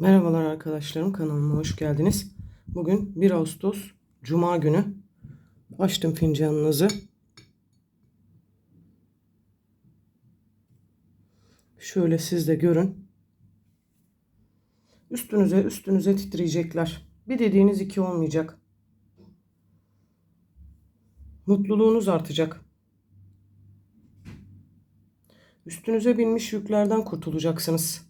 Merhabalar arkadaşlarım kanalıma hoş geldiniz. Bugün 1 Ağustos Cuma günü. Açtım fincanınızı. Şöyle siz de görün. Üstünüze üstünüze titreyecekler. Bir dediğiniz iki olmayacak. Mutluluğunuz artacak. Üstünüze binmiş yüklerden kurtulacaksınız.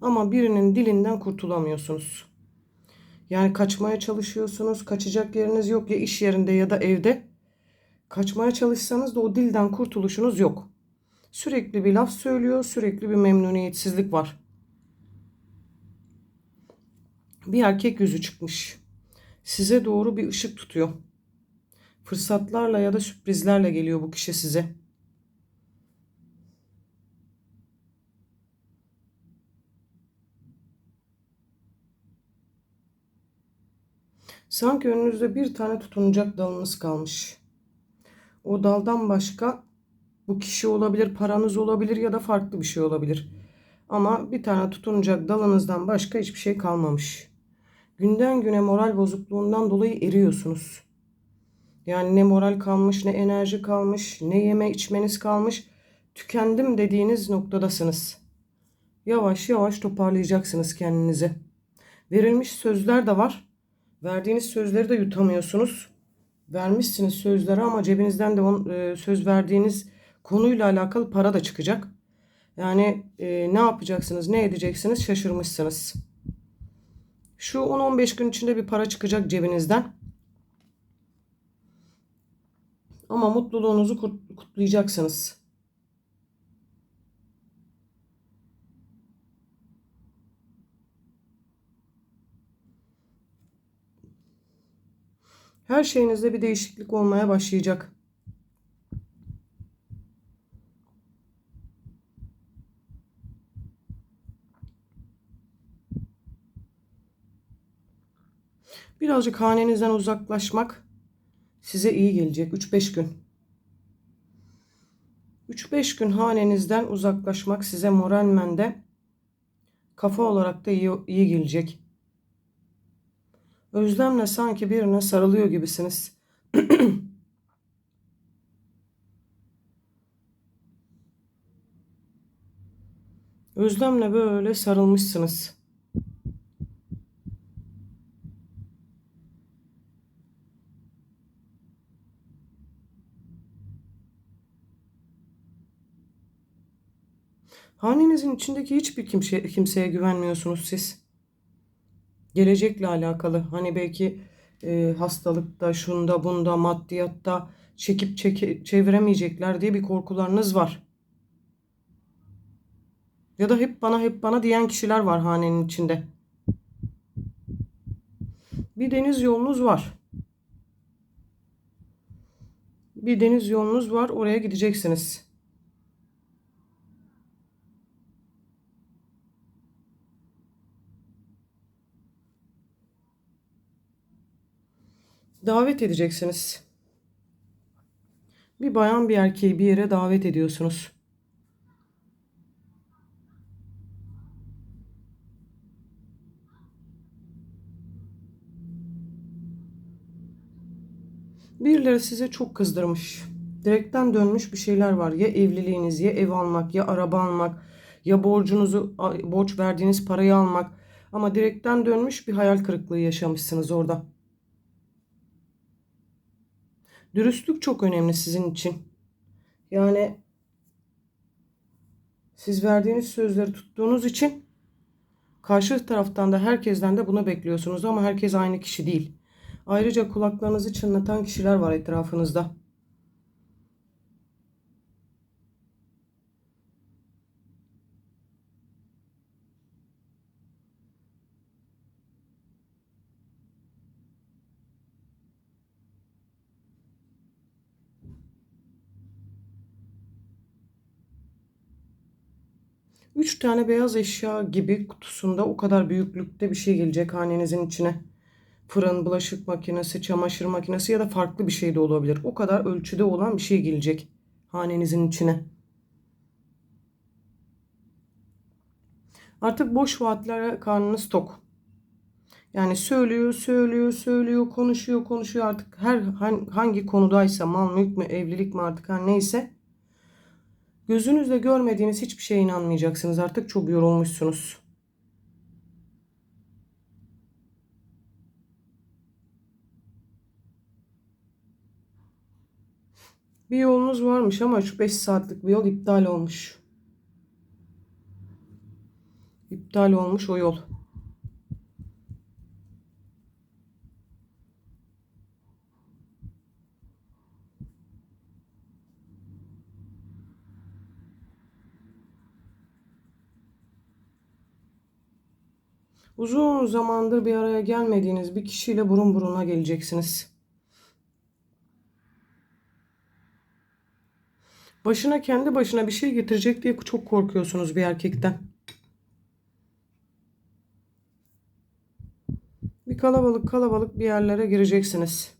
Ama birinin dilinden kurtulamıyorsunuz. Yani kaçmaya çalışıyorsunuz. Kaçacak yeriniz yok ya iş yerinde ya da evde. Kaçmaya çalışsanız da o dilden kurtuluşunuz yok. Sürekli bir laf söylüyor, sürekli bir memnuniyetsizlik var. Bir erkek yüzü çıkmış. Size doğru bir ışık tutuyor. Fırsatlarla ya da sürprizlerle geliyor bu kişi size. Sanki önünüzde bir tane tutunacak dalınız kalmış. O daldan başka bu kişi olabilir, paranız olabilir ya da farklı bir şey olabilir. Ama bir tane tutunacak dalınızdan başka hiçbir şey kalmamış. Günden güne moral bozukluğundan dolayı eriyorsunuz. Yani ne moral kalmış, ne enerji kalmış, ne yeme içmeniz kalmış. Tükendim dediğiniz noktadasınız. Yavaş yavaş toparlayacaksınız kendinizi. Verilmiş sözler de var. Verdiğiniz sözleri de yutamıyorsunuz. Vermişsiniz sözleri ama cebinizden de on, e, söz verdiğiniz konuyla alakalı para da çıkacak. Yani e, ne yapacaksınız, ne edeceksiniz şaşırmışsınız. Şu 10-15 gün içinde bir para çıkacak cebinizden. Ama mutluluğunuzu kutlayacaksınız. Her şeyinizde bir değişiklik olmaya başlayacak. Birazcık hanenizden uzaklaşmak size iyi gelecek 3-5 gün. 3-5 gün hanenizden uzaklaşmak size moralmen de kafa olarak da iyi, iyi gelecek. Özlemle sanki birine sarılıyor gibisiniz. Özlemle böyle sarılmışsınız. Hanenizin içindeki hiçbir kimse, kimseye güvenmiyorsunuz siz gelecekle alakalı. Hani belki e, hastalıkta, şunda, bunda, maddiyatta çekip çeke, çeviremeyecekler diye bir korkularınız var. Ya da hep bana hep bana diyen kişiler var hanenin içinde. Bir deniz yolunuz var. Bir deniz yolunuz var. Oraya gideceksiniz. Davet edeceksiniz. Bir bayan bir erkeği bir yere davet ediyorsunuz. Birileri size çok kızdırmış. Direkten dönmüş bir şeyler var. Ya evliliğiniz, ya ev almak, ya araba almak, ya borcunuzu, borç verdiğiniz parayı almak. Ama direkten dönmüş bir hayal kırıklığı yaşamışsınız orada. Dürüstlük çok önemli sizin için. Yani siz verdiğiniz sözleri tuttuğunuz için karşı taraftan da herkesten de bunu bekliyorsunuz ama herkes aynı kişi değil. Ayrıca kulaklarınızı çınlatan kişiler var etrafınızda. Üç tane beyaz eşya gibi kutusunda o kadar büyüklükte bir şey gelecek hanenizin içine. Fırın, bulaşık makinesi, çamaşır makinesi ya da farklı bir şey de olabilir. O kadar ölçüde olan bir şey gelecek hanenizin içine. Artık boş vaatlere karnınız tok. Yani söylüyor, söylüyor, söylüyor, konuşuyor, konuşuyor artık her hangi konudaysa mal mülk mü, evlilik mi artık her neyse gözünüzle görmediğiniz hiçbir şeye inanmayacaksınız. Artık çok yorulmuşsunuz. Bir yolunuz varmış ama şu 5 saatlik bir yol iptal olmuş. İptal olmuş o yol. Uzun zamandır bir araya gelmediğiniz bir kişiyle burun buruna geleceksiniz. Başına kendi başına bir şey getirecek diye çok korkuyorsunuz bir erkekten. Bir kalabalık kalabalık bir yerlere gireceksiniz.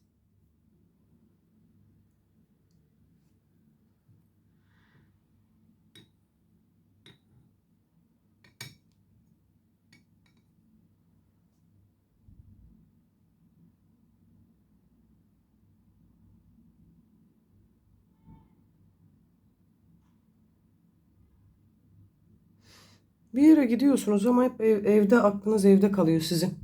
Bir yere gidiyorsunuz ama hep ev, evde aklınız evde kalıyor sizin.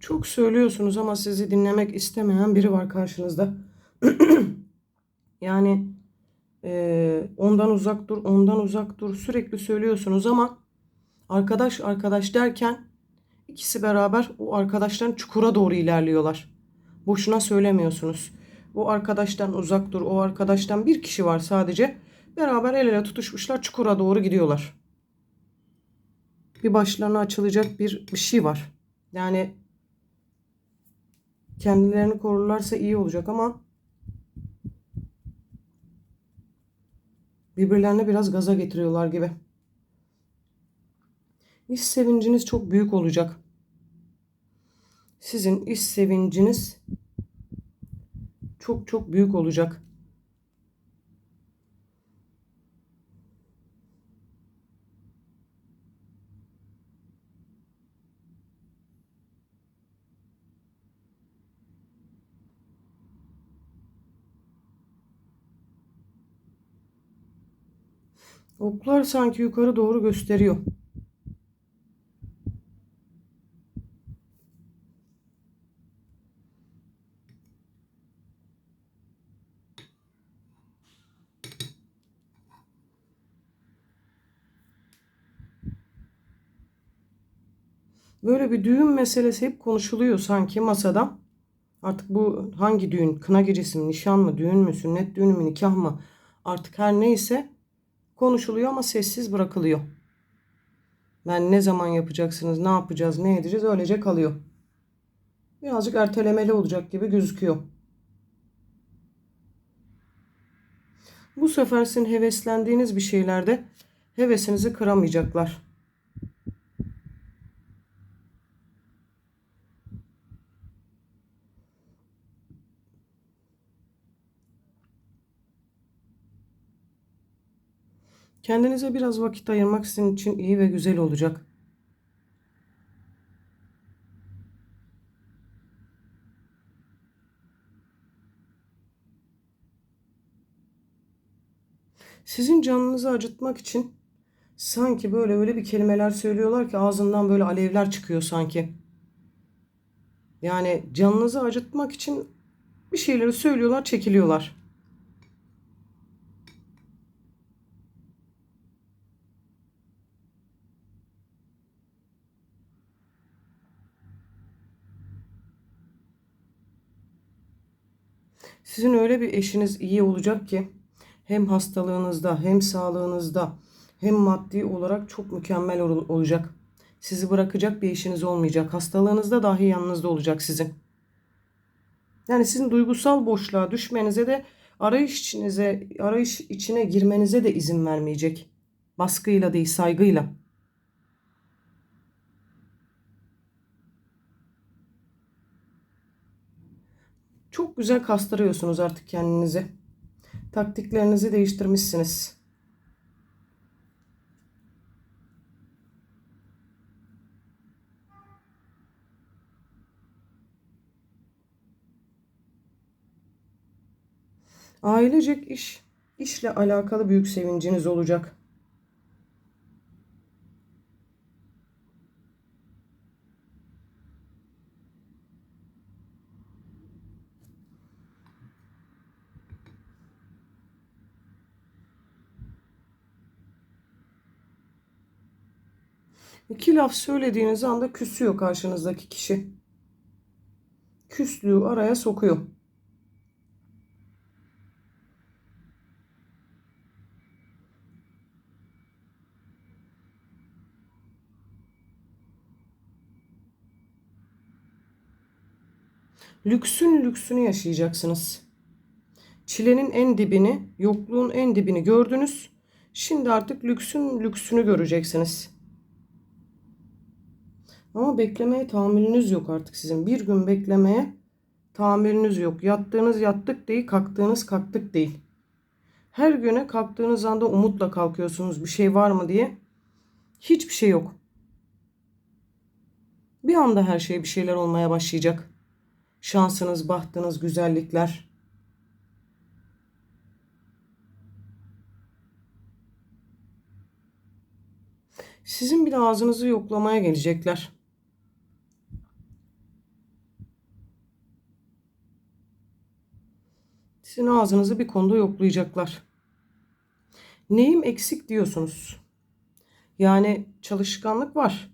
Çok söylüyorsunuz ama sizi dinlemek istemeyen biri var karşınızda. yani e, ondan uzak dur, ondan uzak dur sürekli söylüyorsunuz ama arkadaş arkadaş derken ikisi beraber o arkadaşların çukura doğru ilerliyorlar. Boşuna söylemiyorsunuz. O arkadaştan uzak dur, o arkadaştan bir kişi var sadece. Beraber el ele tutuşmuşlar çukura doğru gidiyorlar. Bir başlarına açılacak bir, bir şey var. Yani kendilerini korurlarsa iyi olacak ama birbirlerine biraz gaza getiriyorlar gibi. İş sevinciniz çok büyük olacak. Sizin iş sevinciniz çok çok büyük olacak. Oklar sanki yukarı doğru gösteriyor. Böyle bir düğün meselesi hep konuşuluyor sanki masada. Artık bu hangi düğün? Kına gecesi mi, nişan mı, düğün mü, sünnet düğünü mü, nikah mı? Artık her neyse konuşuluyor ama sessiz bırakılıyor. Ben ne zaman yapacaksınız, ne yapacağız, ne edeceğiz öylece kalıyor. Birazcık ertelemeli olacak gibi gözüküyor. Bu sefer sizin heveslendiğiniz bir şeylerde hevesinizi kıramayacaklar. Kendinize biraz vakit ayırmak sizin için iyi ve güzel olacak. Sizin canınızı acıtmak için sanki böyle öyle bir kelimeler söylüyorlar ki ağzından böyle alevler çıkıyor sanki. Yani canınızı acıtmak için bir şeyleri söylüyorlar, çekiliyorlar. Sizin öyle bir eşiniz iyi olacak ki hem hastalığınızda hem sağlığınızda hem maddi olarak çok mükemmel olacak. Sizi bırakacak bir eşiniz olmayacak. Hastalığınızda dahi yanınızda olacak sizin. Yani sizin duygusal boşluğa düşmenize de arayış içinize, arayış içine girmenize de izin vermeyecek. Baskıyla değil, saygıyla. Çok güzel kastırıyorsunuz artık kendinizi. Taktiklerinizi değiştirmişsiniz. Ailecek iş, işle alakalı büyük sevinciniz olacak. İki laf söylediğiniz anda küsüyor karşınızdaki kişi. Küslüğü araya sokuyor. Lüksün lüksünü yaşayacaksınız. Çilenin en dibini, yokluğun en dibini gördünüz. Şimdi artık lüksün lüksünü göreceksiniz. Ama beklemeye tahammülünüz yok artık sizin. Bir gün beklemeye tahammülünüz yok. Yattığınız yattık değil, kalktığınız kalktık değil. Her güne kalktığınız anda umutla kalkıyorsunuz bir şey var mı diye. Hiçbir şey yok. Bir anda her şey bir şeyler olmaya başlayacak. Şansınız, bahtınız, güzellikler. Sizin bir de ağzınızı yoklamaya gelecekler. Sizin ağzınızı bir konuda yoklayacaklar. Neyim eksik diyorsunuz. Yani çalışkanlık var.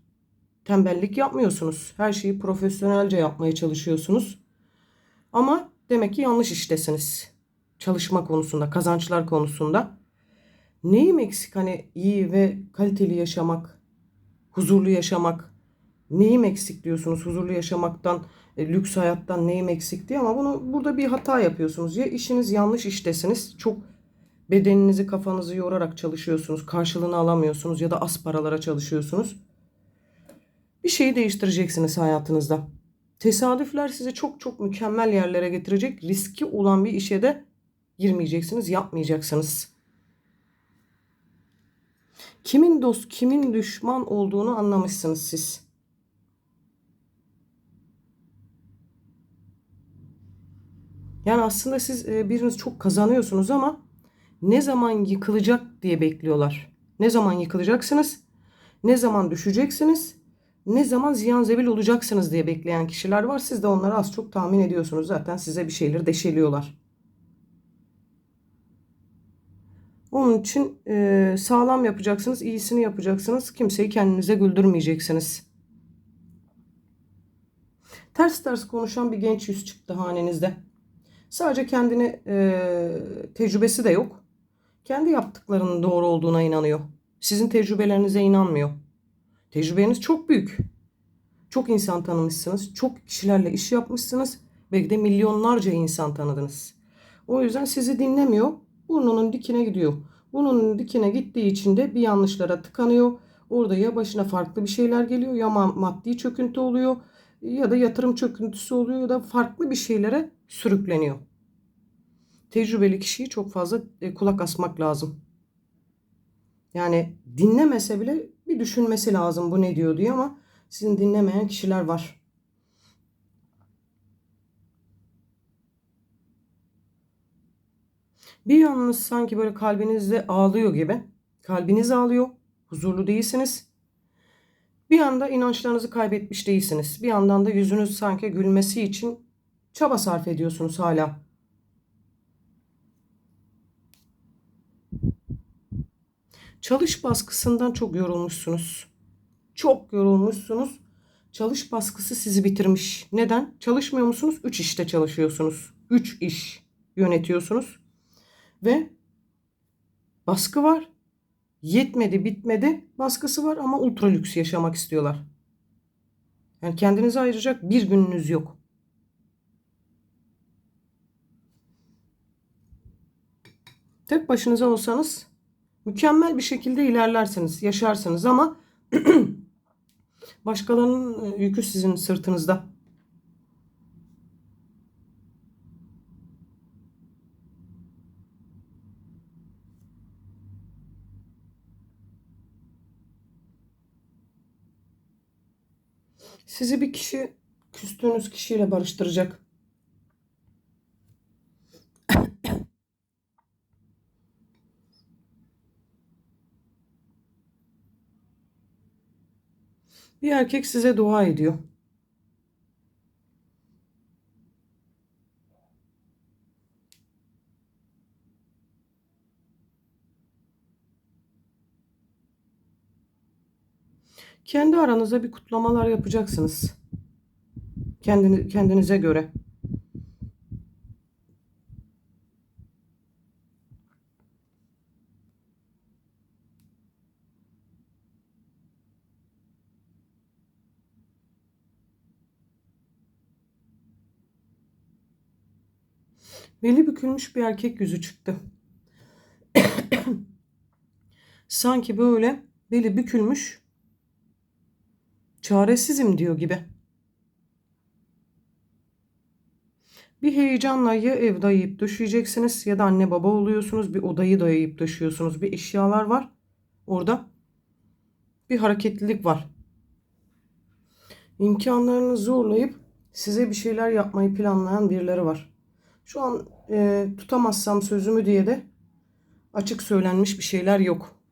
Tembellik yapmıyorsunuz. Her şeyi profesyonelce yapmaya çalışıyorsunuz. Ama demek ki yanlış iştesiniz. Çalışma konusunda, kazançlar konusunda. Neyim eksik hani iyi ve kaliteli yaşamak, huzurlu yaşamak. Neyim eksik diyorsunuz huzurlu yaşamaktan, e, lüks hayattan neyim eksik diye ama bunu burada bir hata yapıyorsunuz. Ya işiniz yanlış iştesiniz. Çok bedeninizi kafanızı yorarak çalışıyorsunuz. Karşılığını alamıyorsunuz ya da az paralara çalışıyorsunuz. Bir şeyi değiştireceksiniz hayatınızda. Tesadüfler sizi çok çok mükemmel yerlere getirecek. Riski olan bir işe de girmeyeceksiniz, yapmayacaksınız. Kimin dost, kimin düşman olduğunu anlamışsınız siz. Yani aslında siz e, biriniz çok kazanıyorsunuz ama ne zaman yıkılacak diye bekliyorlar. Ne zaman yıkılacaksınız? Ne zaman düşeceksiniz? Ne zaman ziyan zebil olacaksınız diye bekleyen kişiler var. Siz de onları az çok tahmin ediyorsunuz. Zaten size bir şeyleri deşeliyorlar. Onun için e, sağlam yapacaksınız, iyisini yapacaksınız. Kimseyi kendinize güldürmeyeceksiniz. Ters ters konuşan bir genç yüz çıktı hanenizde. Sadece kendini e, tecrübesi de yok. Kendi yaptıklarının doğru olduğuna inanıyor. Sizin tecrübelerinize inanmıyor. Tecrübeniz çok büyük. Çok insan tanımışsınız. Çok kişilerle iş yapmışsınız. Belki de milyonlarca insan tanıdınız. O yüzden sizi dinlemiyor. Burnunun dikine gidiyor. Burnunun dikine gittiği için de bir yanlışlara tıkanıyor. Orada ya başına farklı bir şeyler geliyor ya maddi çöküntü oluyor ya da yatırım çöküntüsü oluyor ya da farklı bir şeylere sürükleniyor. Tecrübeli kişiyi çok fazla e, kulak asmak lazım. Yani dinlemese bile bir düşünmesi lazım bu ne diyor diye ama sizin dinlemeyen kişiler var. Bir yanınız sanki böyle kalbinizde ağlıyor gibi. Kalbiniz ağlıyor. Huzurlu değilsiniz. Bir anda inançlarınızı kaybetmiş değilsiniz. Bir yandan da yüzünüz sanki gülmesi için çaba sarf ediyorsunuz hala. Çalış baskısından çok yorulmuşsunuz. Çok yorulmuşsunuz. Çalış baskısı sizi bitirmiş. Neden? Çalışmıyor musunuz? 3 işte çalışıyorsunuz. 3 iş yönetiyorsunuz. Ve baskı var. Yetmedi, bitmedi. Baskısı var ama ultra lüks yaşamak istiyorlar. Yani kendinize ayıracak bir gününüz yok. Tek başınıza olsanız mükemmel bir şekilde ilerlersiniz, yaşarsınız ama başkalarının yükü sizin sırtınızda. Sizi bir kişi küstüğünüz kişiyle barıştıracak. Bir erkek size dua ediyor. Kendi aranızda bir kutlamalar yapacaksınız. Kendini, kendinize göre. Beli bükülmüş bir erkek yüzü çıktı. Sanki böyle beli bükülmüş, çaresizim diyor gibi. Bir heyecanla ya ev dayayıp döşeyeceksiniz ya da anne baba oluyorsunuz. Bir odayı dayayıp döşüyorsunuz. Bir eşyalar var orada. Bir hareketlilik var. İmkanlarını zorlayıp size bir şeyler yapmayı planlayan birileri var. Şu an e, tutamazsam sözümü diye de açık söylenmiş bir şeyler yok.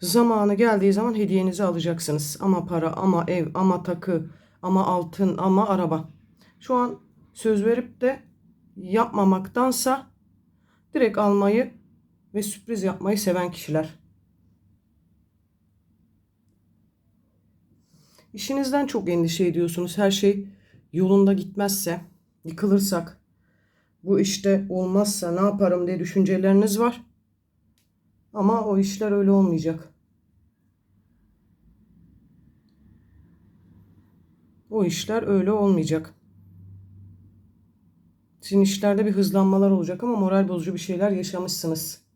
Zamanı geldiği zaman hediyenizi alacaksınız. Ama para, ama ev, ama takı, ama altın, ama araba. Şu an söz verip de yapmamaktansa direkt almayı ve sürpriz yapmayı seven kişiler. İşinizden çok endişe ediyorsunuz. Her şey yolunda gitmezse, yıkılırsak, bu işte olmazsa ne yaparım diye düşünceleriniz var. Ama o işler öyle olmayacak. O işler öyle olmayacak. Sizin işlerde bir hızlanmalar olacak ama moral bozucu bir şeyler yaşamışsınız.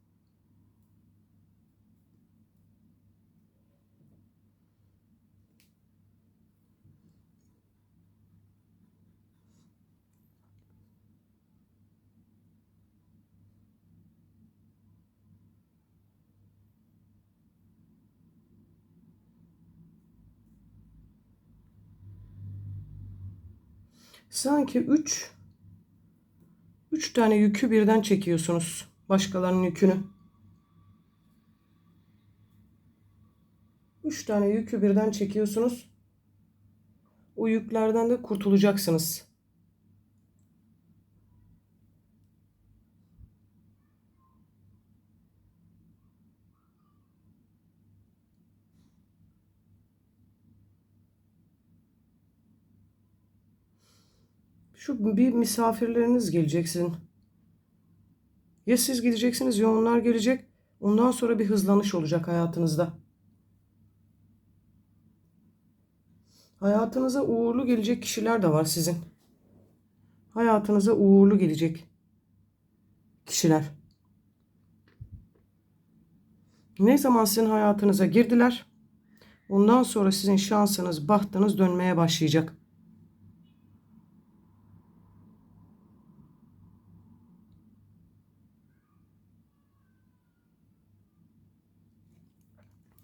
Sanki üç, üç tane yükü birden çekiyorsunuz. Başkalarının yükünü. Üç tane yükü birden çekiyorsunuz. O yüklerden de kurtulacaksınız. Şu bir misafirleriniz gelecek sizin. Ya siz gideceksiniz ya onlar gelecek. Ondan sonra bir hızlanış olacak hayatınızda. Hayatınıza uğurlu gelecek kişiler de var sizin. Hayatınıza uğurlu gelecek kişiler. Ne zaman sizin hayatınıza girdiler? Ondan sonra sizin şansınız, bahtınız dönmeye başlayacak.